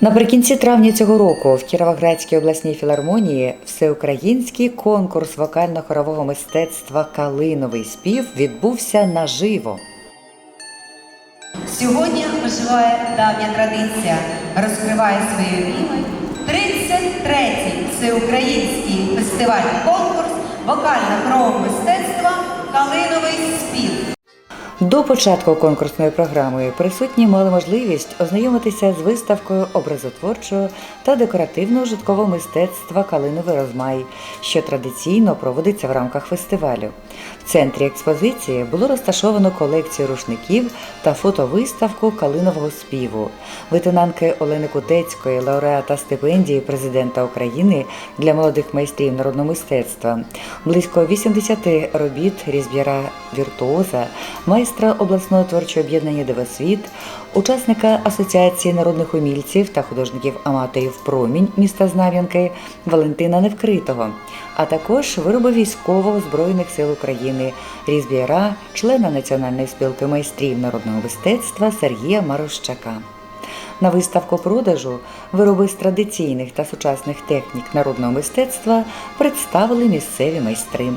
Наприкінці травня цього року в Кіровоградській обласній філармонії всеукраїнський конкурс вокально-хорового мистецтва Калиновий спів відбувся наживо. Сьогодні оживає давня традиція, розкриває свої обійми 33-й всеукраїнський фестиваль-конкурс вокально-хорового мистецтва Калиновий спів. До початку конкурсної програми присутні мали можливість ознайомитися з виставкою образотворчого та декоративного житкового мистецтва Калиновий розмай, що традиційно проводиться в рамках фестивалю. В центрі експозиції було розташовано колекцію рушників та фотовиставку Калинового співу. Лейтенантки Олени Кутецької, лауреата стипендії президента України для молодих майстрів народного мистецтва, близько 80 робіт різб'яра віртуоза, майстра обласного творчого об'єднання Дивосвіт, учасника Асоціації народних умільців та художників-аматорів Промінь міста Знам'янки Валентина Невкритого, а також вироби військового Збройних сил України, різб'яра, члена Національної спілки майстрів народного мистецтва Сергія Марощака. На виставку продажу вироби з традиційних та сучасних технік народного мистецтва представили місцеві майстри.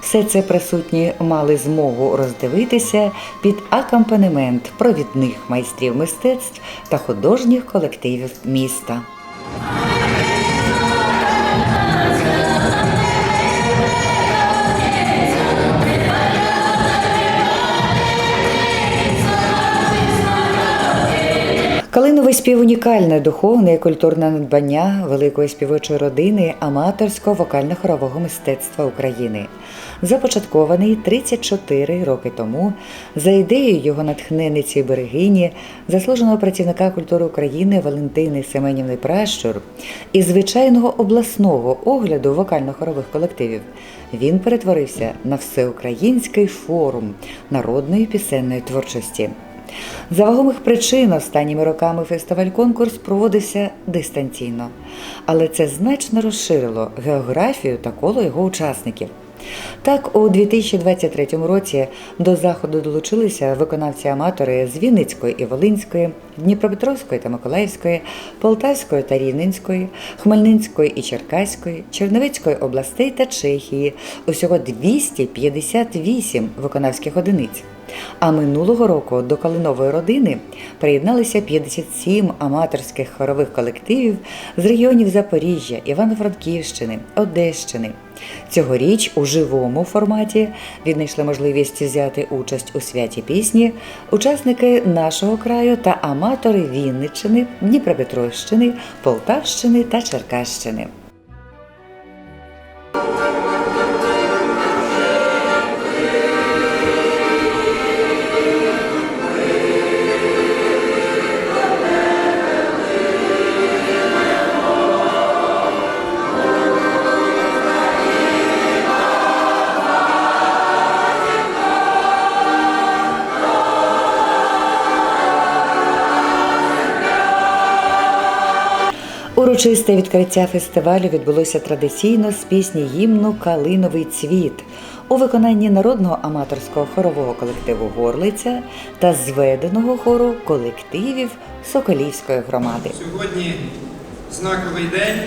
Все це присутні мали змогу роздивитися під акомпанемент провідних майстрів мистецтв та художніх колективів міста. Калиновий спів унікальне духовне і культурне надбання великої співочої родини аматорського вокально-хорового мистецтва України. Започаткований 34 роки тому за ідеєю його натхненниці берегині, заслуженого працівника культури України Валентини Семенівни Пращур із звичайного обласного огляду вокально-хорових колективів він перетворився на всеукраїнський форум народної пісенної творчості. За вагомих причин останніми роками фестиваль-конкурс проводився дистанційно, але це значно розширило географію та коло його учасників. Так, у 2023 році до заходу долучилися виконавці-аматори з Вінницької і Волинської, Дніпропетровської та Миколаївської, Полтавської та Рівненської, Хмельницької і Черкаської, Черновицької областей та Чехії. Усього 258 виконавських одиниць. А минулого року до Калинової родини приєдналися 57 аматорських хорових колективів з регіонів Запоріжжя, Івано-Франківщини, Одещини. Цьогоріч у живому форматі віднайшли можливість взяти участь у святі пісні учасники нашого краю та аматори Вінниччини, Дніпропетровщини, Полтавщини та Черкащини. Урочисте відкриття фестивалю відбулося традиційно з пісні гімну Калиновий цвіт у виконанні народного аматорського хорового колективу Горлиця та зведеного хору колективів Соколівської громади. Сьогодні знаковий день,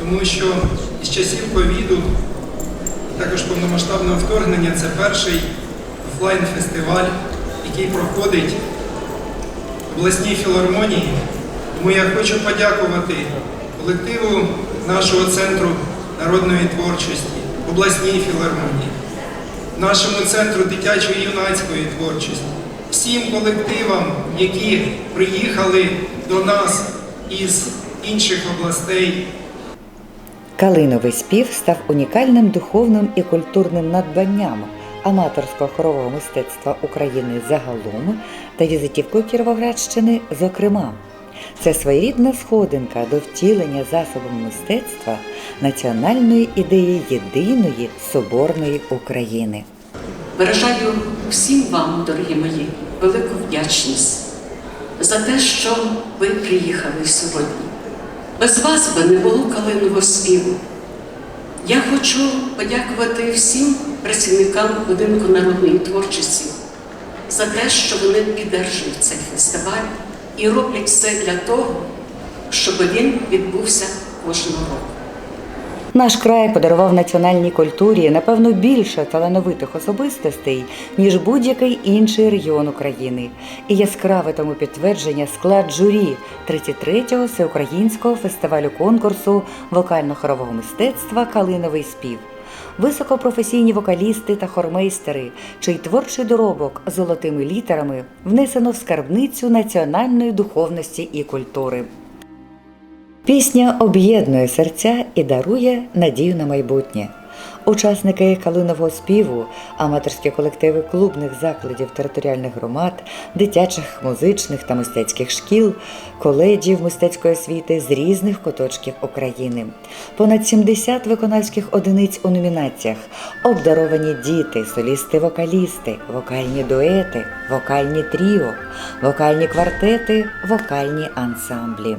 тому що із часів ковіду, також повномасштабного вторгнення, це перший офлайн-фестиваль, який проходить в обласній філармонії. Тому я хочу подякувати колективу нашого центру народної творчості, обласній філармонії, нашому центру дитячої юнацької творчості, всім колективам, які приїхали до нас із інших областей. Калиновий спів став унікальним духовним і культурним надбанням аматорського хорового мистецтва України загалом та візитівкою Кіровоградщини зокрема. Це своєрідна сходинка до втілення засобами мистецтва національної ідеї єдиної соборної України. Виражаю всім вам, дорогі мої, велику вдячність за те, що ви приїхали сьогодні. Без вас би не було калиного співу. Я хочу подякувати всім працівникам будинку народної творчості за те, що вони піддержують цей фестиваль і роблять все для того, щоб він відбувся кожного року. Наш край подарував національній культурі напевно більше талановитих особистостей, ніж будь-який інший регіон України. І яскраве тому підтвердження склад журі 33-го всеукраїнського фестивалю конкурсу вокально-хорового мистецтва Калиновий спів. Високопрофесійні вокалісти та хормейстери, чий творчий доробок золотими літерами внесено в скарбницю національної духовності і культури. Пісня об'єднує серця і дарує надію на майбутнє. Учасники калинового співу, аматорські колективи клубних закладів територіальних громад, дитячих, музичних та мистецьких шкіл, коледжів мистецької освіти з різних куточків України. Понад 70 виконавських одиниць у номінаціях, обдаровані діти, солісти-вокалісти, вокальні дуети, вокальні тріо, вокальні квартети, вокальні ансамблі.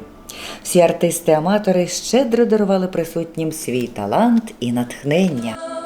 Всі артисти-аматори щедро дарували присутнім свій талант і натхнення.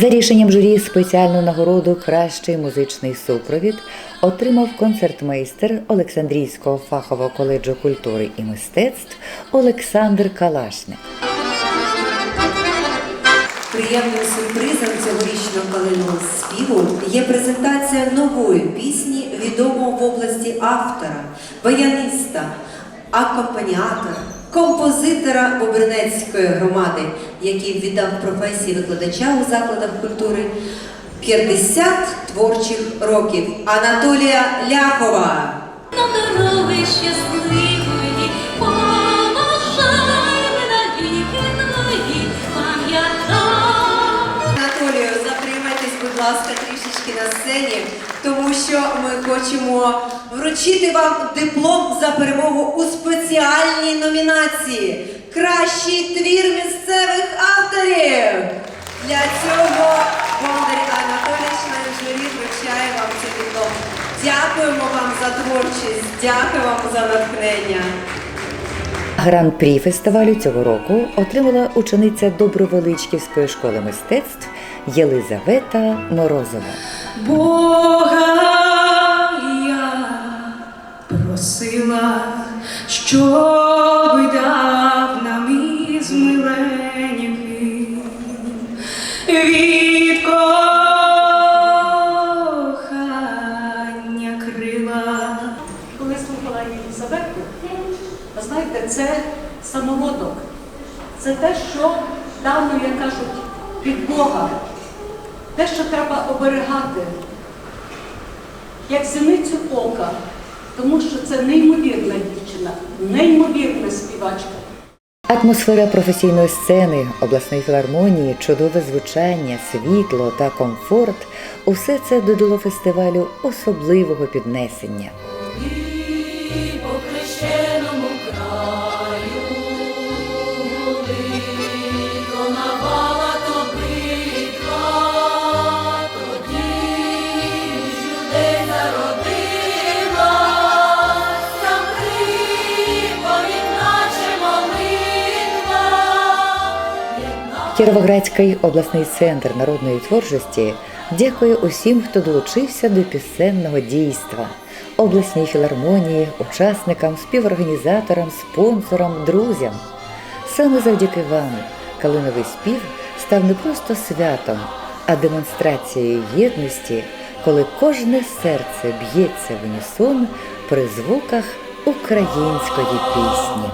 За рішенням журі спеціальну нагороду Кращий музичний супровід отримав концертмейстер Олександрійського фахового коледжу культури і мистецтв Олександр Калашник. Приємним сюрпризом цьогорічного калинового співу є презентація нової пісні відомого в області автора, баяниста, акомпаніатора, композитора Бобринецької громади, який віддав професії викладача у закладах культури 50 творчих років. Анатолія Ляхова. На дороги щасливої, поважаємо навіки твої, пам'ятай. Анатолію, затримайтесь, будь ласка, трішечки на сцені, тому що ми хочемо вручити вам диплом за перемогу у спеціальній номінації Кращий твір місцевих авторів. Для цього Бондар Анатолійович на журі вручає вам цей диплом. Дякуємо вам за творчість, дякую вам за натхнення. Гран-прі фестивалю цього року отримала учениця Добровеличківської школи мистецтв Єлизавета Морозова. Бога просила, щоб дав нам із миленьких від кохання крила. Коли слухала Єлизавету, ви знаєте, це самородок. Це те, що дано, як кажуть, від Бога. Те, що треба оберігати, як зіницю ока, тому що це неймовірна дівчина, неймовірна співачка. Атмосфера професійної сцени, обласної філармонії, чудове звучання, світло та комфорт усе це додало фестивалю особливого піднесення. Кіровоградський обласний центр народної творчості дякує усім, хто долучився до пісенного дійства, обласній філармонії, учасникам, співорганізаторам, спонсорам, друзям. Саме завдяки вам Калиновий спів став не просто святом, а демонстрацією єдності, коли кожне серце б'ється в унісон при звуках української пісні.